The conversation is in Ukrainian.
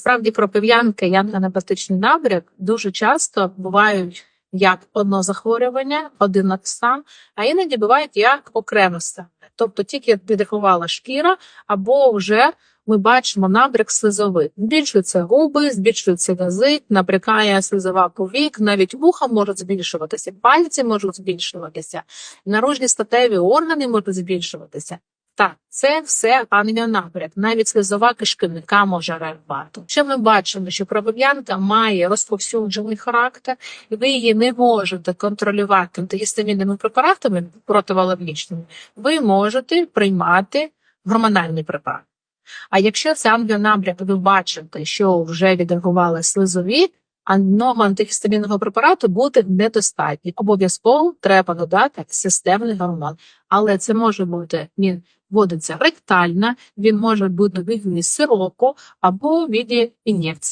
Справді кропив'янки і ангіонепатичний набряк дуже часто бувають як одно захворювання, один стан, а іноді бувають як окреме стан. Тобто тільки відреагувала шкіра, або вже ми бачимо набряк слизовий. Збільшуються губи, збільшується язик, набрякає слизова повік, навіть вуха можуть збільшуватися, пальці можуть збільшуватися, наружні статеві органи можуть збільшуватися. Так, це все ангіонабряк. Навіть слизова кишківника може реагувати. Що ми бачимо, що кровов'янка має розповсюджений характер, і ви її не можете контролювати антигістамінними препаратами противоалергічними, ви можете приймати гормональний препарат. А якщо це ангіонабряк, ви бачите, що вже відреагували слизові, одного антигістамінного препарату бути недостатньо. Обов'язково треба додати системний гормон. Але це може бути він вводиться ректально, він може бути в вигляді сироку або в віді ін'єкції.